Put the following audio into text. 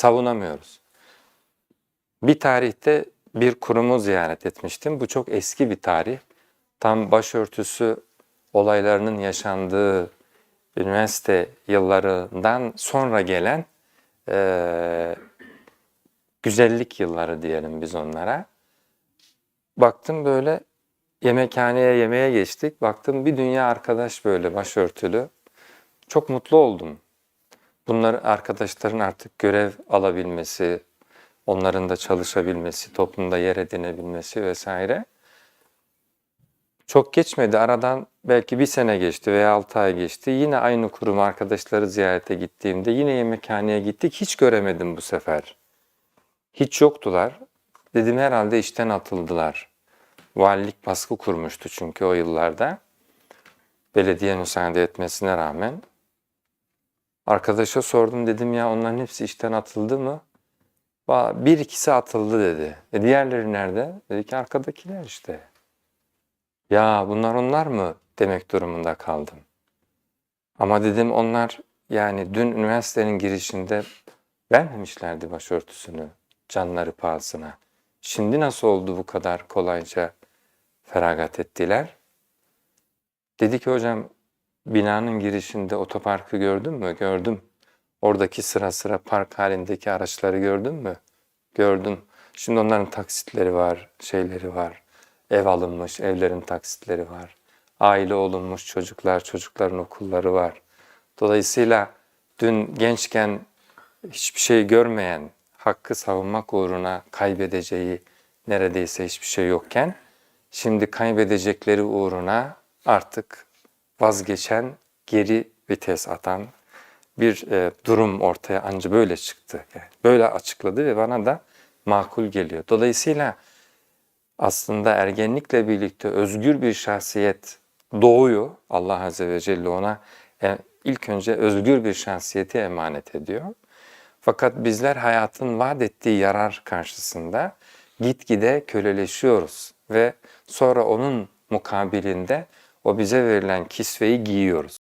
savunamıyoruz. Bir tarihte bir kurumu ziyaret etmiştim. Bu çok eski bir tarih. Tam başörtüsü olaylarının yaşandığı üniversite yıllarından sonra gelen eee, güzellik yılları diyelim biz onlara. Baktım böyle yemekhaneye yemeğe geçtik. Baktım bir dünya arkadaş böyle başörtülü. Çok mutlu oldum. Bunlar arkadaşların artık görev alabilmesi, onların da çalışabilmesi, toplumda yer edinebilmesi vesaire. Çok geçmedi. Aradan belki bir sene geçti veya altı ay geçti. Yine aynı kurum arkadaşları ziyarete gittiğimde yine yemekhaneye gittik. Hiç göremedim bu sefer. Hiç yoktular. Dedim herhalde işten atıldılar. Valilik baskı kurmuştu çünkü o yıllarda. Belediye müsaade etmesine rağmen. Arkadaşa sordum dedim ya onların hepsi işten atıldı mı? "Va- Bir ikisi atıldı dedi. E diğerleri nerede? Dedi ki arkadakiler işte. Ya bunlar onlar mı demek durumunda kaldım. Ama dedim onlar yani dün üniversitenin girişinde vermemişlerdi başörtüsünü canları pahasına. Şimdi nasıl oldu bu kadar kolayca feragat ettiler? Dedi ki hocam binanın girişinde otoparkı gördün mü? Gördüm. Oradaki sıra sıra park halindeki araçları gördün mü? Gördüm. Şimdi onların taksitleri var, şeyleri var. Ev alınmış, evlerin taksitleri var. Aile olunmuş çocuklar, çocukların okulları var. Dolayısıyla dün gençken hiçbir şey görmeyen, hakkı savunmak uğruna kaybedeceği neredeyse hiçbir şey yokken, şimdi kaybedecekleri uğruna artık vazgeçen, geri vites atan bir e, durum ortaya anca böyle çıktı. Yani böyle açıkladı ve bana da makul geliyor. Dolayısıyla aslında ergenlikle birlikte özgür bir şahsiyet doğuyor. Allah Azze ve Celle ona e, ilk önce özgür bir şahsiyeti emanet ediyor. Fakat bizler hayatın vaat ettiği yarar karşısında gitgide köleleşiyoruz ve sonra onun mukabilinde o bize verilen kisveyi giyiyoruz.